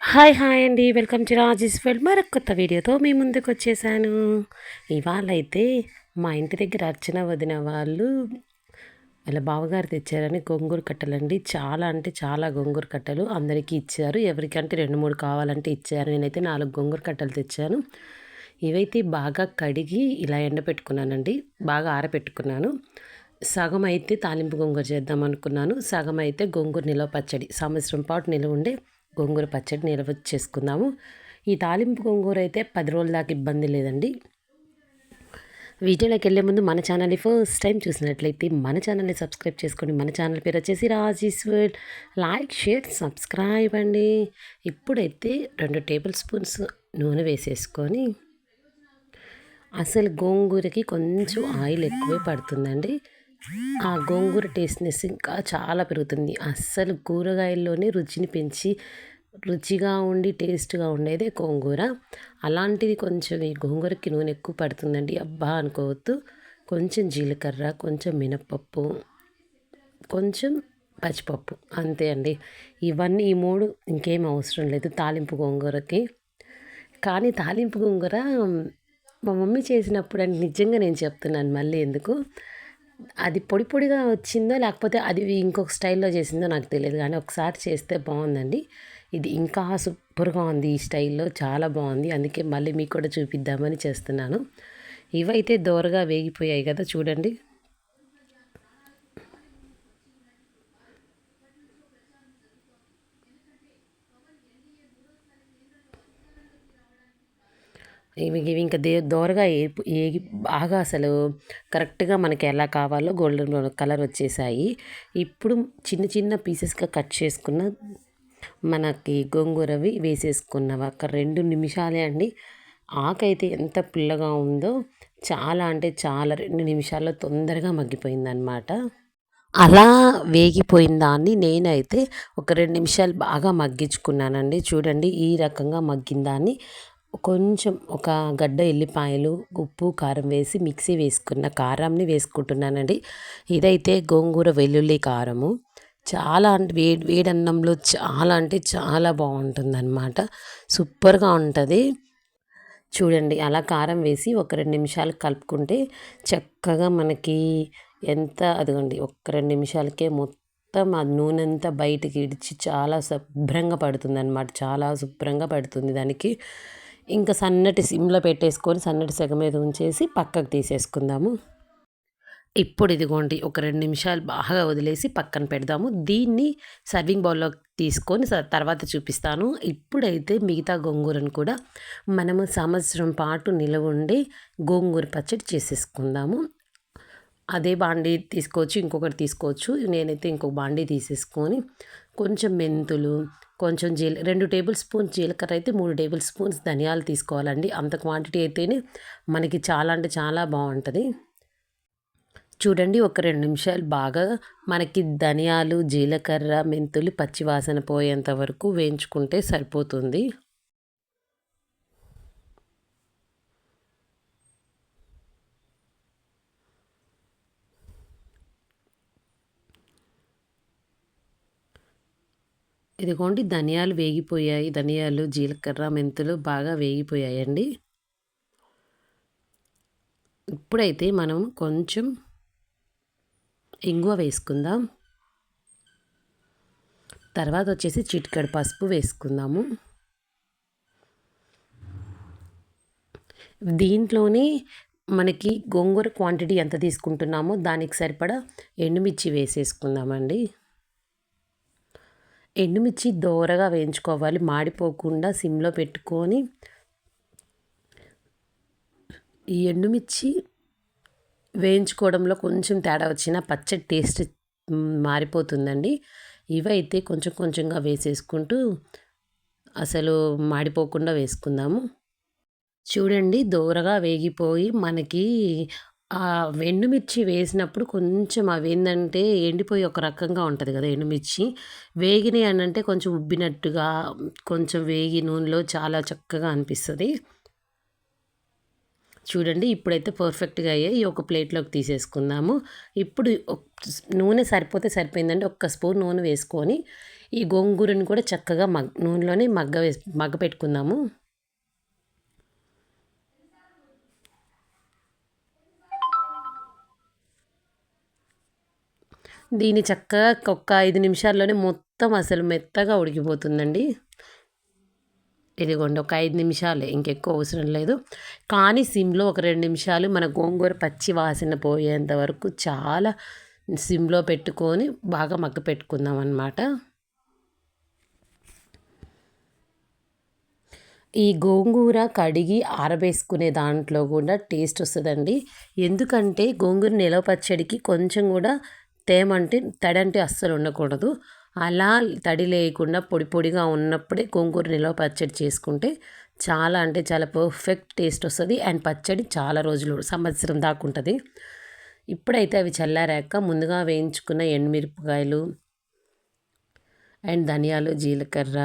Hi hi అండి welcome to Rajesh వెల్ మరొక కొత్త వీడియోతో మీ ముందుకు వచ్చేసాను. ఇవాళ అయితే మా ఇంటి దగ్గర అర్చన వదిన వాళ్ళు వాళ్ళ బావగారు తెచ్చారని గొంగూరు కట్టలండి. చాలా అంటే చాలా గొంగూరు కట్టలు అందరికీ ఇచ్చారు. ఎవరికంటే రెండు మూడు కావాలంటే ఇచ్చారు. నేనైతే నాలుగు గొంగూరు కట్టలు తెచ్చాను. ఇవైతే బాగా కడిగి ఇలా ఎండపెట్టుకున్నానండి బాగా ఆరబెట్టుకున్నాను. సగం అయితే తాలింపు గొంగూరు చేద్దాం అనుకున్నాను. సగం అయితే గొంగూరు నిలవ పచ్చడి. సంవత్సరం పాటు నిలవ ఉండే గోంగూర పచ్చడి నిల్వ చేసుకుందాము. ఈ తాలింపు గోంగూర అయితే పది రోజుల దాకా ఇబ్బంది లేదండి. వీడియోలోకి వెళ్ళే ముందు మన ఛానల్ని ఫస్ట్ టైం చూసినట్లయితే మన ఛానల్ని సబ్స్క్రైబ్ చేసుకోండి మన ఛానల్ పేరు వచ్చేసి రాజీశ్వర్. లైక్ షేర్ సబ్స్క్రైబ్ అండి. ఇప్పుడైతే రెండు టేబుల్ స్పూన్స్ నూనె వేసేసుకొని అసలు గోంగూరకి కొంచెం ఆయిల్ ఎక్కువే పడుతుందండి. ఆ గోంగూర టేస్ట్నెస్ ఇంకా చాలా పెరుగుతుంది. అస్సలు కూరగాయల్లోనే రుచిని పెంచి రుచిగా ఉండి టేస్ట్గా ఉండేదే గోంగూర. అలాంటిది కొంచెం ఈ గోంగూరకి నూనె ఎక్కువ పడుతుందండి. అబ్బా అనుకోవద్దు. కొంచెం జీలకర్ర కొంచెం మినప్పప్పు కొంచెం పచ్చిపప్పు అంతే అండి. ఇవన్నీ ఈ మూడు ఇంకేం అవసరం లేదు తాలింపు గోంగూరకి. కానీ తాలింపు గోంగూర మా మమ్మీ చేసినప్పుడు అని నిజంగా నేను చెప్తున్నాను మళ్ళీ ఎందుకు? అది పొడి పొడిగా వచ్చిందో లేకపోతే అది ఇంకొక స్టైల్లో చేసిందో నాకు తెలియదు. కానీ ఒకసారి చేస్తే బాగుందండి. ఇది ఇంకా సూపర్గా ఉంది ఈ స్టైల్లో. చాలా బాగుంది. అందుకే మళ్ళీ మీకు కూడా చూపిద్దామని చేస్తున్నాను. ఇవైతే దోరగా వేగిపోయాయి కదా చూడండి. ఇవి ఇవి ఇంకా దే దోరగా ఏగి బాగా అసలు కరెక్ట్గా మనకి ఎలా కావాలో గోల్డెన్ కలర్ వచ్చేసాయి. ఇప్పుడు చిన్న చిన్న పీసెస్గా కట్ చేసుకున్న మనకి గోంగూరవి వేసేసుకున్నవి ఒక రెండు నిమిషాలే అండి. ఆకైతే ఎంత పుల్లగా ఉందో చాలా అంటే చాలా రెండు నిమిషాల్లో తొందరగా మగ్గిపోయిందనమాట అలా వేగిపోయిన దాన్ని నేనైతే ఒక రెండు నిమిషాలు బాగా మగ్గించుకున్నానండి. చూడండి ఈ రకంగా మగ్గిన దాన్ని కొంచెం ఒక గడ్డ ఎల్లిపాయలు ఉప్పు కారం వేసి మిక్సీ వేసుకున్న కారంని వేసుకుంటున్నానండి. ఇదైతే గోంగూర వెల్లుల్లి కారము. చాలా అంటే వేడి వేడన్నంలో చాలా అంటే చాలా బాగుంటుంది అనమాట సూపర్గా ఉంటుంది. చూడండి అలా కారం వేసి ఒక రెండు నిమిషాలు కలుపుకుంటే చక్కగా మనకి ఎంత అదిగోండి ఒక రెండు నిమిషాలకే మొత్తం ఆ నూనె అంతా బయటికి ఇడిచి చాలా శుభ్రంగా పడుతుంది అనమాట చాలా శుభ్రంగా పడుతుంది దానికి. ఇంకా సన్నటి సిమ్లో పెట్టేసుకొని సన్నటి సెగ మీద ఉంచేసి పక్కకు తీసేసుకుందాము. ఇప్పుడు ఇదిగోండి ఒక రెండు నిమిషాలు బాగా వదిలేసి పక్కన పెడదాము. దీన్ని సర్వింగ్ బౌల్లో తీసుకొని తర్వాత చూపిస్తాను. ఇప్పుడైతే మిగతా గోంగూరను కూడా మనము సంవత్సరం పాటు నిలవ ఉండి గోంగూర పచ్చడి చేసేసుకుందాము. అదే బాండీ తీసుకోవచ్చు ఇంకొకటి తీసుకోవచ్చు. నేనైతే ఇంకొక బాండీ తీసేసుకొని కొంచెం మెంతులు కొంచెం జీల రెండు టేబుల్ స్పూన్స్ జీలకర్ర అయితే మూడు టేబుల్ స్పూన్స్ ధనియాలు తీసుకోవాలండి. అంత క్వాంటిటీ అయితేనే మనకి చాలా అంటే చాలా బాగుంటుంది. చూడండి ఒక రెండు నిమిషాలు బాగా మనకి ధనియాలు జీలకర్ర మెంతులు పచ్చివాసన పోయేంత వరకు వేయించుకుంటే సరిపోతుంది. ఇదిగోండి ధనియాలు వేగిపోయాయి. ధనియాలు జీలకర్ర మెంతులు బాగా వేగిపోయాయండి. ఇప్పుడైతే మనం కొంచెం ఇంగువ వేసుకుందాం. తర్వాత వచ్చేసి చిటికడ పసుపు వేసుకుందాము. దీంట్లోనే మనకి గోంగూర క్వాంటిటీ ఎంత తీసుకుంటున్నామో దానికి సరిపడా ఎండుమిర్చి వేసేసుకుందామండి. ఎండుమిర్చి దోరగా వేయించుకోవాలి. మాడిపోకుండా సిమ్లో పెట్టుకొని ఈ ఎండుమిర్చి వేయించుకోవడంలో కొంచెం తేడా వచ్చిన పచ్చడి టేస్ట్ మారిపోతుందండి. ఇవైతే కొంచెం కొంచెంగా వేసేసుకుంటూ అసలు మాడిపోకుండా వేసుకుందాము. చూడండి దోరగా వేగిపోయి మనకి ఆ ఎండుమిర్చి వేసినప్పుడు కొంచెం అవి ఏంటంటే ఎండిపోయి ఒక రకంగా ఉంటుంది కదా ఎండుమిర్చి. వేగినాయి అని అంటే కొంచెం ఉబ్బినట్టుగా కొంచెం వేగి నూనెలో చాలా చక్కగా అనిపిస్తుంది. చూడండి ఇప్పుడైతే పర్ఫెక్ట్గా అయ్యాయి. ఒక ప్లేట్లోకి తీసేసుకుందాము. ఇప్పుడు నూనె సరిపోతే సరిపోయిందంటే ఒక్క స్పూన్ నూనె వేసుకొని ఈ గోంగూరని కూడా చక్కగా మగ్ నూనెలోనే మగ్గ వేసి మగ్గ పెట్టుకుందాము. దీన్ని చక్కగా ఒక్క ఐదు నిమిషాల్లోనే మొత్తం అసలు మెత్తగా ఉడికిపోతుందండి. ఇదిగోండి ఒక ఐదు నిమిషాలే ఇంకెక్కువ అవసరం లేదు. కానీ సిమ్లో ఒక రెండు నిమిషాలు మన గోంగూర పచ్చి వాసన పోయేంత వరకు చాలా సిమ్లో పెట్టుకొని బాగా మగ్గ పెట్టుకుందాం అన్నమాట. ఈ గోంగూర కడిగి ఆరబేసుకునే దాంట్లో కూడా టేస్ట్ వస్తుందండి. ఎందుకంటే గోంగూర నిలవ పచ్చడికి కొంచెం కూడా తేమంటే తడంటే అస్సలు ఉండకూడదు. అలా తడి లేకుండా పొడి పొడిగా ఉన్నప్పుడే గోంగూర నిల్వ పచ్చడి చేసుకుంటే చాలా అంటే చాలా పర్ఫెక్ట్ టేస్ట్ వస్తుంది అండ్ పచ్చడి చాలా రోజులు సంవత్సరం దాకా ఉంటుంది. ఇప్పుడైతే అవి చల్లారాక ముందుగా వేయించుకున్న ఎండుమిరపకాయలు అండ్ ధనియాలు జీలకర్ర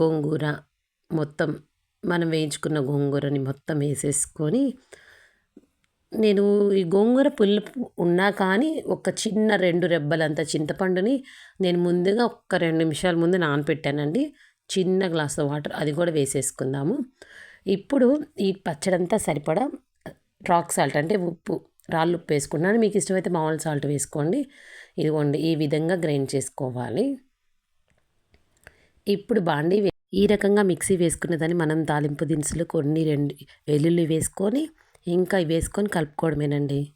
గోంగూర మొత్తం మనం వేయించుకున్న గోంగూరని మొత్తం వేసేసుకొని నేను ఈ గోంగూర పులుపు ఉన్నా కానీ ఒక చిన్న రెండు రెబ్బలంత చింతపండుని నేను ముందుగా ఒక్క రెండు నిమిషాల ముందు నానపెట్టానండి. చిన్న గ్లాస్ వాటర్ అది కూడా వేసేసుకుందాము. ఇప్పుడు ఈ పచ్చడంతా సరిపడా రాక్ సాల్ట్ అంటే ఉప్పు రాళ్ళు ఉప్పు వేసుకున్నాను మీకు ఇష్టమైతే మామూలు సాల్ట్ వేసుకోండి. ఇదిగోండి ఈ విధంగా గ్రైండ్ చేసుకోవాలి. ఇప్పుడు బాండి ఈ రకంగా మిక్సీ వేసుకున్నదని మనం తాలింపు దినుసులు కొన్ని రెండు వెల్లుల్లి వేసుకొని ఇంకా వేసుకొని కలుపుకోవడమేనండి.